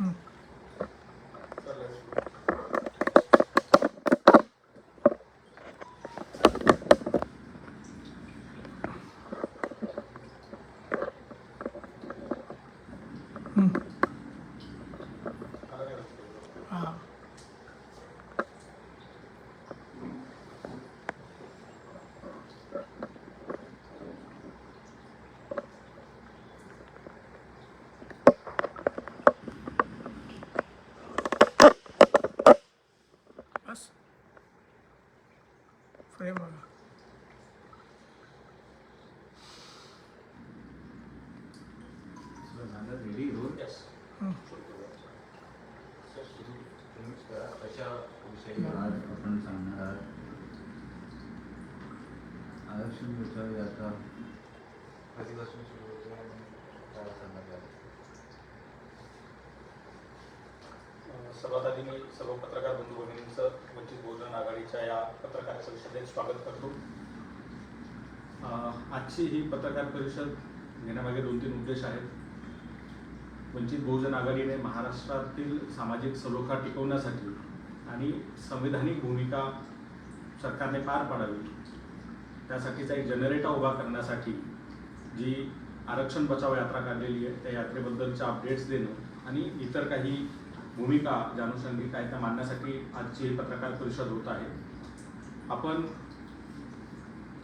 हां आज आपण सांगणार आहात. आरक्षण यात्रा कधीपासून सुरू होते काय सांगणार? सर्वात आधी मी सर्व पत्रकार बंधू भगिनींचं वंचित बहुजन आघाडीच्या या पत्रकार परिषदेत स्वागत करतो. आजची ही पत्रकार परिषद घेण्यामागे दोन तीन उद्देश आहेत. वंचित बहुजन आघाडीने महाराष्ट्रातील सामाजिक सलोखा टिकवण्यासाठी आणि संविधानिक भूमिका सरकारने पार पाडावी त्यासाठीचा एक जनरेटर उभा करण्यासाठी जी आरक्षण बचाव यात्रा काढलेली आहे त्या यात्रेबद्दलच्या अपडेट्स देणं आणि इतर काही भूमिका जानुषंगिक आहेत त्या मांडण्यासाठी आजची ही पत्रकार परिषद होत आहे. आपण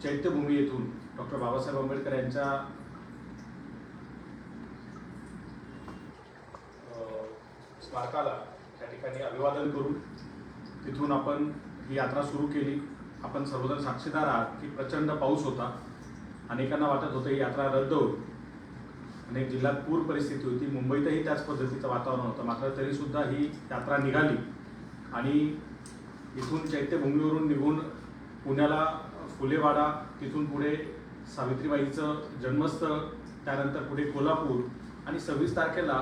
चैत्यभूमी येथून डॉक्टर बाबासाहेब आंबेडकर यांच्या स्मारकाला त्या ठिकाणी अभिवादन करून तिथून आपण ही यात्रा सुरू केली. आपण सर्वजण साक्षीदार आहात की प्रचंड पाऊस होता. अनेकांना वाटत होतं ही यात्रा रद्द होईल. अनेक जिल्ह्यात पूर परिस्थिती होती. मुंबईतही त्याच पद्धतीचं वातावरण होतं. मात्र तरीसुद्धा ही यात्रा निघाली. आणि इथून चैत्यभूमीवरून निघून पुण्याला फुलेवाडा तिथून पुढे सावित्रीबाईचं जन्मस्थळ त्यानंतर पुढे कोल्हापूर आणि सव्वीस तारखेला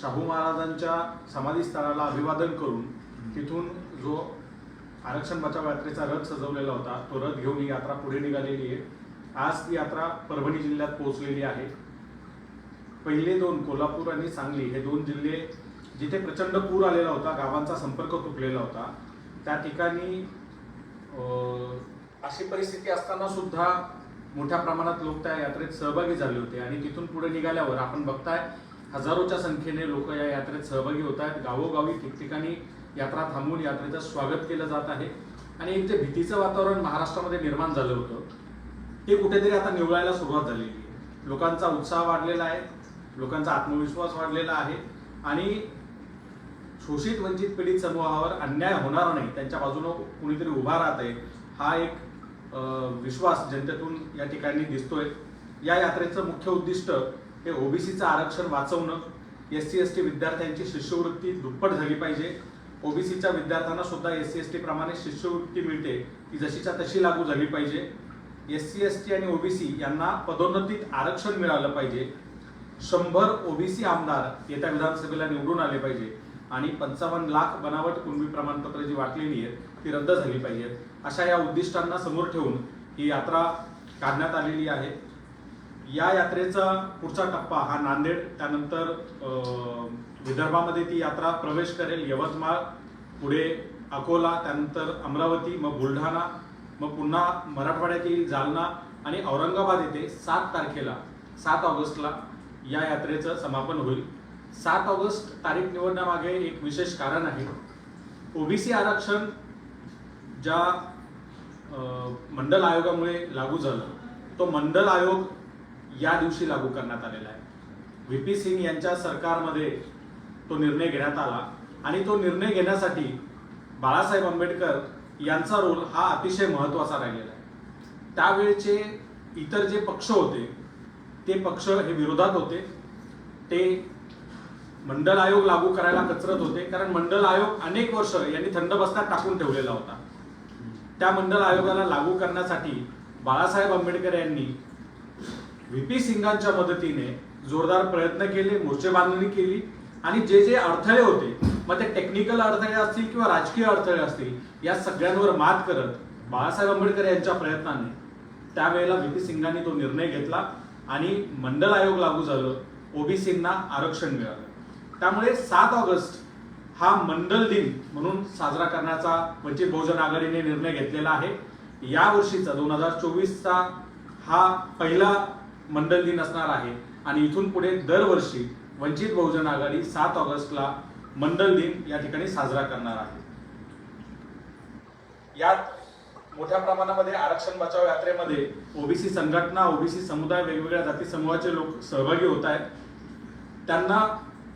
शाहू महाराजांच्या समाधीस्थळाला अभिवादन करून तिथून जो आरक्षण बचाव यात्रेचा रथ सजवलेला होता तो रथ घेऊन ही यात्रा पुढे निघालेली आहे. आज ती यात्रा परभणी जिल्ह्यात पोहोचलेली आहे. पहिले दोन कोल्हापूर आणि सांगली हे दोन जिल्हे जिथे प्रचंड पूर आलेला होता गावांचा संपर्क तुटलेला होता. त्या ठिकाणी अशी परिस्थिती असताना सुद्धा मोठ्या प्रमाणात लोक त्या यात्रेत सहभागी झाले होते आणि तिथून पुढे निघाल्यावर आपण बघताय हजारोच्या संख्येने लोक या यात्रेत सहभागी होत आहेत गावोगावी ठिकठिकाणी यात्रा थांबवून यात्रेचं स्वागत केलं जात आहे. आणि एक जे भीतीचं वातावरण महाराष्ट्रामध्ये निर्माण झालं होतं ते कुठेतरी आता निवळायला सुरुवात झालेली आहे. लोकांचा उत्साह वाढलेला आहे. लोकांचा आत्मविश्वास वाढलेला आहे. आणि शोषित वंचित पीडित समूहावर अन्याय होणार नाही त्यांच्या बाजूनं कुणीतरी उभा राहत आहे हा एक विश्वास जनतेतून या ठिकाणी दिसतोय. या यात्रेचं मुख्य उद्दिष्ट हे ओबीसीचं आरक्षण वाचवणं एस सी एस टी विद्यार्थ्यांची शिष्यवृत्ती दुप्पट झाली पाहिजे. ओबीसीच्या विद्यार्थ्यांना सुद्धा एस सी एस टी प्रमाणे शिष्यवृत्ती मिळते. ती जशीच्या तशी लागू झाली पाहिजे. एस सी एस टी आणि ओबीसी यांना पदोन्नतीत आरक्षण मिळालं पाहिजे. शंभर ओबीसी आमदार येत्या विधानसभेला निवडून आले पाहिजे. आणि पंचावन्न लाख बनावट कुणबी प्रमाणपत्र जी वाटलेली आहेत ती रद्द झाली पाहिजेत. अशा या उद्दिष्टांना समोर ठेवून ही यात्रा काढण्यात आलेली आहे. या यात्रेचा पुढचा टप्पा हा नांदेड त्यानंतर विदर्भामध्ये ती यात्रा प्रवेश करेल. यवतमाळ पुढे अकोला त्यानंतर अमरावती मग बुलढाणा मग पुन्हा मराठवाड्यात येईल जालना आणि औरंगाबाद येथे सात तारखेला सात ऑगस्टला या यात्रेचं समापन होईल. सात ऑगस्ट तारीख निवडण्यामागे एक विशेष कारण आहे. ओबीसी आरक्षण ज्या मंडल आयोगामुळे लागू झालं तो मंडल आयोग या दिवशी लागू करण्यात आलेला आहे. व्ही पी सिंग यांच्या सरकारमध्ये तो निर्णय घेण्यात आला आणि तो निर्णय घेण्यासाठी बाळासाहेब आंबेडकर यांचा रोल हा अतिशय महत्त्वाचा राहिलेला आहे. त्यावेळचे इतर जे पक्ष होते ते पक्ष हे विरोधात होते. ते मंडल आयोग लागू करायला कचरत होते कारण मंडल आयोग अनेक वर्ष यांनी थंड बस्त्यात टाकून ठेवलेला होता. त्या मंडल आयोगाला लागू करण्यासाठी बाळासाहेब आंबेडकर यांनी व्ही पी सिंगांच्या मदतीने जोरदार प्रयत्न केले मोर्चे बांधणी केली. आणि जे जे अडथळे होते मग ते टेक्निकल अडथळे असतील किंवा राजकीय अडथळे असतील या सगळ्यांवर मात करत बाळासाहेब आंबेडकर यांच्या प्रयत्नाने त्यावेळेला व्ही पी सिंगांनी तो निर्णय घेतला आणि मंडल आयोग लागू झालं ओबीसींना आरक्षण मिळालं. त्यामुळे सात ऑगस्ट हा मंडल दिन म्हणून साजरा करण्याचा वंचित बहुजन आघाडीने निर्णय घेतलेला आहे. या वर्षीचा दोन हजार चोवीसचा हा पहिला मंडल दिन असणार आहे. आणि इथून पुढे दरवर्षी वंचित बहुजन आघाडी सात ऑगस्टला मंडल दिन या ठिकाणी साजरा करणार आहे. यात मोठ्या प्रमाणामध्ये आरक्षण बचाव यात्रेमध्ये ओबीसी संघटना ओबीसी समुदाय वेगवेगळ्या जाती समूहाचे लोक सहभागी होत आहेत. त्यांना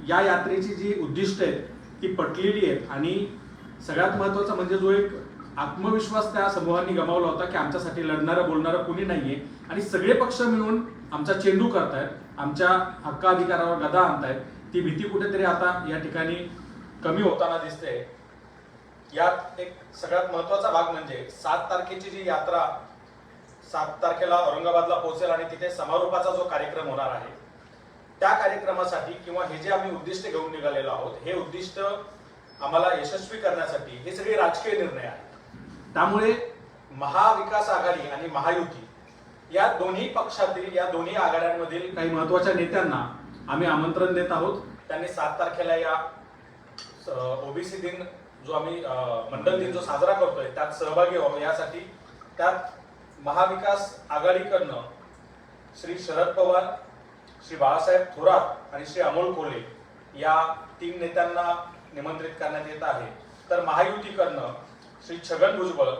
या यात्रेची जी उद्दिष्ट आहेत ती पटलेली आहेत. आणि सगळ्यात महत्वाचं म्हणजे जो एक आत्मविश्वास त्या समूहांनी गमावला होता की आमच्यासाठी लढणारं बोलणारं कुणी नाहीये. आणि सगळे पक्ष मिळून आमचा चेंडू करतायत आमच्या हक्काधिकारावर गदा आणतायत ती भीती कुठेतरी आता या ठिकाणी कमी होताना दिसते. यात एक सगळ्यात महत्त्वाचा भाग म्हणजे सात तारखेची जी यात्रा सात तारखेला औरंगाबादला पोहोचेल आणि तिथे समारोपाचा जो कार्यक्रम होणार आहे त्या कार्यक्रमासाठी किंवा हे जे आम्ही उद्दिष्ट घेऊन निघालेलो आहोत हे उद्दिष्ट आम्हाला यशस्वी करण्यासाठी हे सगळे राजकीय निर्णय आहेत. त्यामुळे महाविकास आघाडी आणि महायुती या दोन्ही पक्षातील या दोन्ही आघाड्यांमधील काही महत्त्वाच्या नेत्यांना आम्ही आमंत्रण देत आहोत. त्यांनी सात तारखेला या ओबीसी दिन जो आम्ही मंडल दिन जो साजरा करतोय त्यात सहभागी व्हावं यासाठी त्यात महाविकास आघाडीकडनं श्री शरद पवार श्री बाळासाहेब थोरात आणि श्री अमोल कोल्हे या तीन नेत्यांना निमंत्रित करण्यात येत आहे. तर महायुतीकडनं श्री छगन भुजबळ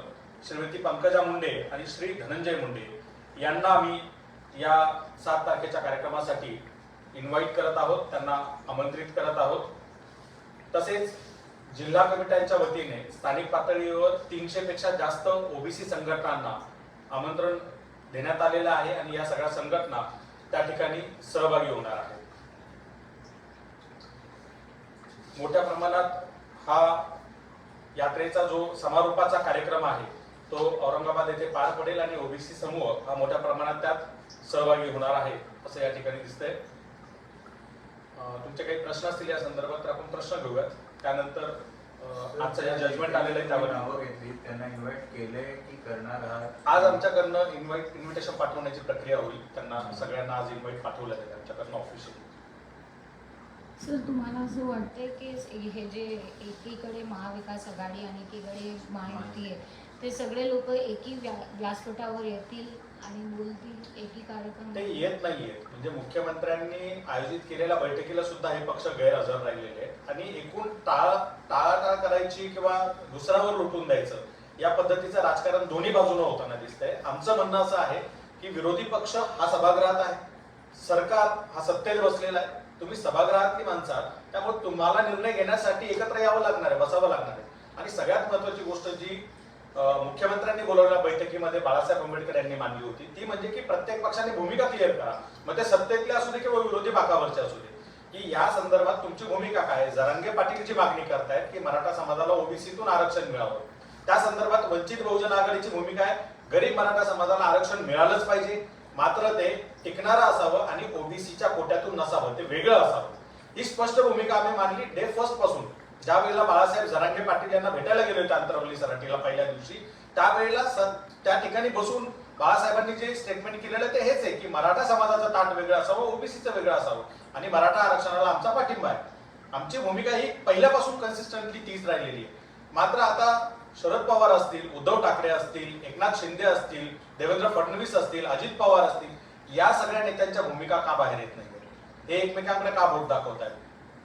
श्रीमती पंकजा मुंडे आणि श्री धनंजय मुंडे यांना आम्ही या सात तारखेच्या कार्यक्रमासाठी इन्व्हाइट करत आहोत त्यांना आमंत्रित करत आहोत. तसेच जिल्हा कमिट्यांच्या वतीने स्थानिक पातळीवर तीनशे पेक्षा जास्त ओबीसी संघटनांना आमंत्रण देण्यात आलेलं आहे आणि या सगळ्या संघटना त्या ठिकाणी सहभागी होणार आहेत. मोठ्या प्रमाणात हा यात्रेचा जो समारोपाचा कार्यक्रम आहे तो औरंगाबाद येथे पार पडेल आणि ओबीसी समूह हा मोठ्या प्रमाणात त्यात सहभागी होणार आहे असं या ठिकाणी दिसतंय. तुमचे काही प्रश्न असतील या संदर्भात तर आपण प्रश्न घेऊयात. त्यानंतर आजचं जे जजमेंट आलेलं आहे त्यावर. नावं घेतली त्यांना इन्व्हाइट केले की करणार आहात? आज आमच्याकडनं इन्व्हाइट इन्व्हिटेशन पाठवण्याची प्रक्रिया होईल. त्यांना सगळ्यांना आज इन्व्हाइट पाठवलं जाईल आमच्याकडनं ऑफिशियली सर तुम्हाला असं वाटतंय की हे जे एकीकडे महाविकास आघाडी आणि एकीकडे महायुती आहे ते सगळे लोक एकी व्या- व्यासपीठावर येतील आणि बोलतील एकी कार्यक्रम ते येत नाहीये. म्हणजे मुख्यमंत्र्यांनी आयोजित केलेल्या बैठकीला सुद्धा हे पक्ष गैरहजर राहिलेले आहेत. आणि एकूण टाळ टाळाटाळ करायची किंवा दुसऱ्यावर लुटून द्यायचं या पद्धतीचं राजकारण दोन्ही बाजूने होताना दिसतंय. आमचं म्हणणं असं आहे की विरोधी पक्ष हा सभागृहात आहे. सरकार हा सत्तेत बसलेला आहे. तुम्ही सभागृहातली माणसं आहात. त्यामुळे तुम्हाला निर्णय घेण्यासाठी एकत्र यावं लागणार आहे बसावं लागणार आहे. आणि सगळ्यात महत्वाची गोष्ट जी मुख्यमंत्र्यांनी बोलवलेल्या बैठकीमध्ये बाळासाहेब आंबेडकर यांनी मांडली होती ती म्हणजे की प्रत्येक पक्षाने भूमिका क्लिअर करा. मग ते सत्तेतले असू दे किंवा विरोधी भागावरचे असू दे. की या संदर्भात तुमची भूमिका काय आहे? जरांगे पाटील जी मागणी करतायत की मराठा समाजाला ओबीसीतून आरक्षण मिळावं. त्या संदर्भात वंचित बहुजन आघाडीची भूमिका आहे. गरीब मराठा समाजाला आरक्षण मिळालंच पाहिजे. मात्र ते टिकणारं असावं आणि ओबीसीच्या कोट्यातून नसावं ते वेगळं असावं. ही स्पष्ट भूमिका आम्ही मांडली डे फर्स्टपासून. ज्या वेळेला बाळासाहेब जरांगे पाटील यांना भेटायला गेले होते आंतरवली सराटीला पहिल्या दिवशी त्यावेळेला स- त्या ठिकाणी बसून बाळासाहेबांनी जे स्टेटमेंट केलेलं ते हेच आहे की मराठा समाजाचं ताट वेगळं असावं ओबीसीचं वेगळं असावं आणि मराठा आरक्षणाला आमचा पाठिंबा आहे. आमची भूमिका ही पहिल्यापासून कन्सिस्टंटली तीच राहिलेली आहे. मात्र आता शरद पवार असतील उद्धव ठाकरे असतील एकनाथ शिंदे असतील देवेंद्र फडणवीस असतील अजित पवार असतील या सगळ्या नेत्यांच्या भूमिका का बाहेर येत नाही हे एकमेकांकडे का बोट दाखवत आहेत?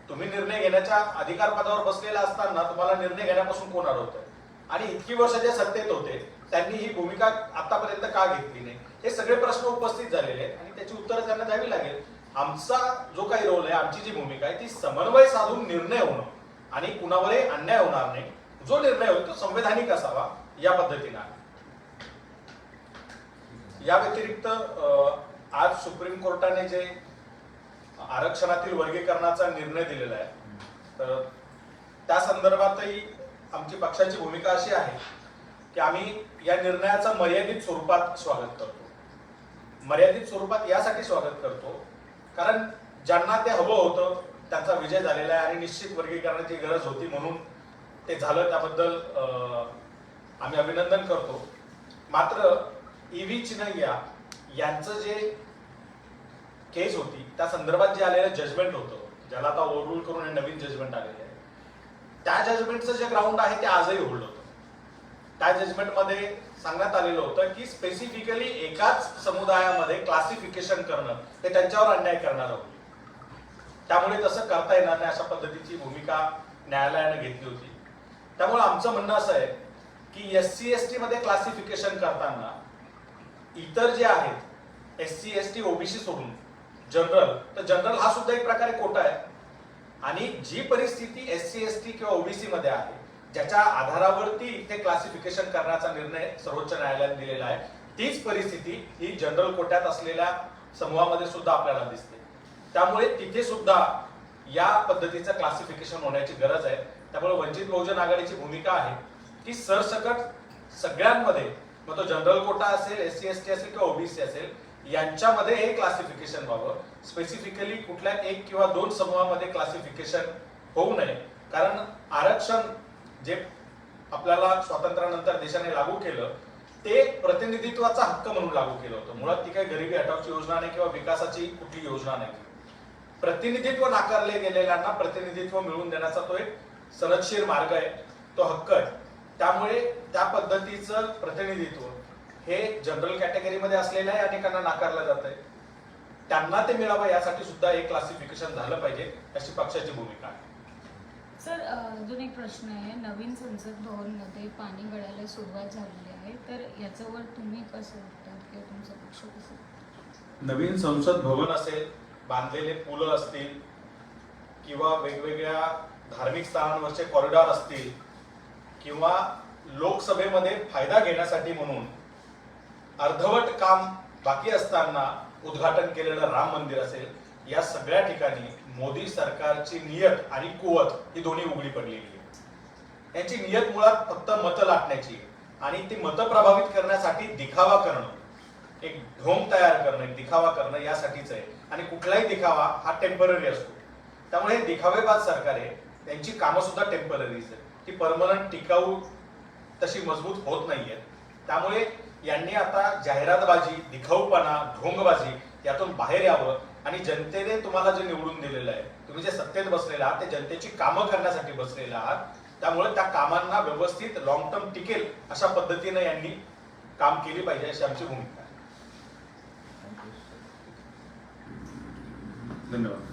तुम्ही निर्णय घेण्याच्या अधिकार पदावर बसलेला असताना तुम्हाला निर्णय घेण्यापासून कोण अडवतंय आणि इतकी वर्ष जे सत्तेत होते त्यांनी ही भूमिका आतापर्यंत का घेतली नाही? हे सगळे प्रश्न उपस्थित झालेले आहेत आणि त्याची उत्तरं त्यांना द्यावी लागेल. आमचा जो काही रोल आहे आमची जी भूमिका आहे ती समन्वय साधून निर्णय होणं आणि कुणावरही अन्याय होणार नाही. जो निर्णय होईल तो संवैधानिक असावा या पद्धतीनं आहे. या व्यतिरिक्त आज सुप्रीम कोर्टाने जे आरक्षणातील वर्गीकरणाचा निर्णय दिलेला आहे तर त्या संदर्भातही आमची पक्षाची भूमिका अशी आहे की आम्ही या निर्णयाचं मर्यादित स्वरूपात स्वागत करतो मर्यादित स्वरूपात यासाठी स्वागत करतो कारण ज्यांना ते हवं होतं त्यांचा विजय झालेला आहे आणि निश्चित वर्गीकरणाची गरज होती म्हणून ते झालं त्याबद्दल आम्ही अभिनंदन करतो. मात्र ई व्ही. चिनय्या यांचं जे केस होती त्या संदर्भात जे आलेलं जजमेंट होतं ज्याला आता ओव्हररूल करून हे नवीन जजमेंट आलेले आहे त्या जजमेंटचं जे ग्राउंड आहे ते आजही होल्ड होतं. त्या जजमेंटमध्ये सांगण्यात आलेलं होतं की स्पेसिफिकली एकाच समुदायामध्ये क्लासिफिकेशन करणं हे त्यांच्यावर अन्याय करणार होते त्यामुळे तसं करता येणार नाही अशा पद्धतीची भूमिका न्यायालयानं घेतली होती. त्यामुळे आमचं म्हणणं असं आहे की एस सी एस टी मध्ये क्लासिफिकेशन करताना इतर जे आहेत S C S T OBC सोडून जनरल तर जनरल हा सुद्धा एक प्रकारे कोटा आहे. आणि जी परिस्थिती एस सी एस टी किंवा ओबीसी मध्ये आहे ज्याच्या आधारावरती ते क्लासिफिकेशन करण्याचा निर्णय सर्वोच्च न्यायालयाने दिलेला आहे तीच परिस्थिती ही जनरल कोट्यात असलेल्या समूहामध्ये सुद्धा आपल्याला दिसते. त्यामुळे तिथे सुद्धा या पद्धतीचं क्लासिफिकेशन होण्याची गरज आहे. त्यामुळे वंचित बहुजन आघाडीची भूमिका आहे की सरसकट सगळ्यांमध्ये मग तो जनरल कोटा असेल एस सी एस टी असेल किंवा ओबीसी असेल यांच्यामध्ये हे क्लासिफिकेशन व्हावं. स्पेसिफिकली कुठल्या एक किंवा दोन समूहामध्ये क्लासिफिकेशन होऊ नये. कारण आरक्षण जे आपल्याला स्वातंत्र्यानंतर देशाने लागू केलं ते प्रतिनिधित्वाचा हक्क म्हणून लागू केलं होतं. मुळात ती काही गरिबी हटावची योजना नाही किंवा विकासाची कुठली योजना नाही. प्रतिनिधित्व नाकारले गेलेल्यांना प्रतिनिधित्व मिळवून देण्याचा तो एक सनदशीर मार्ग आहे तो हक्क आहे. त्यामुळे त्या पद्धतीचं प्रतिनिधित्व हे जनरल कॅटेगरीमध्ये असलेल्या अनेकांना नाकारलं जात आहे त्यांना ते मिळावं यासाठी सुद्धा एक क्लासिफिकेशन झालं पाहिजे अशी पक्षाची भूमिका आहे. सर अजून एक प्रश्न आहे. नवीन संसद भवनमध्ये पाणी गळायला सुरुवात झालेली आहे तर याच्यावर तुम्ही कसं वाटतात किंवा तुमचा पक्ष कसं? नवीन संसद भवन असेल बांधलेले पुलं असतील किंवा वेगवेगळ्या धार्मिक स्थळांवरचे कॉरिडॉर असतील किंवा लोकसभेमध्ये फायदा घेण्यासाठी म्हणून अर्धवट काम बाकी असताना उद्घाटन केलेलं राम मंदिर असेल या सगळ्या ठिकाणी मोदी सरकारची नियत आणि कुवत ही दोन्ही उघडी पडलेली आहे. यांची नियत मुळात फक्त मतं लाटण्याची आणि ती मतं प्रभावित करण्यासाठी दिखावा करणं. एक ढोंग तयार करणं एक दिखावा करणं यासाठीच आहे. आणि कुठलाही दिखावा हा टेंपररी असतो. त्यामुळे हे दिखावेबाज सरकार आहे. त्यांची कामं सुद्धा टेम्पररीज आहे ती परमनंट टिकाऊ तशी मजबूत होत नाहीये त्यामुळे यांनी आता जाहिरातबाजी दिखाऊपणा ढोंगबाजी यातून बाहेर यावं आणि जनतेने तुम्हाला जे निवडून दिलेलं आहे तुम्ही जे सत्तेत बसलेला आहात ते जनतेची कामं करण्यासाठी बसलेला आहात त्यामुळे त्या कामांना व्यवस्थित लॉंग टर्म टिकेल अशा पद्धतीने यांनी काम केली पाहिजे अशी आमची भूमिका धन्यवाद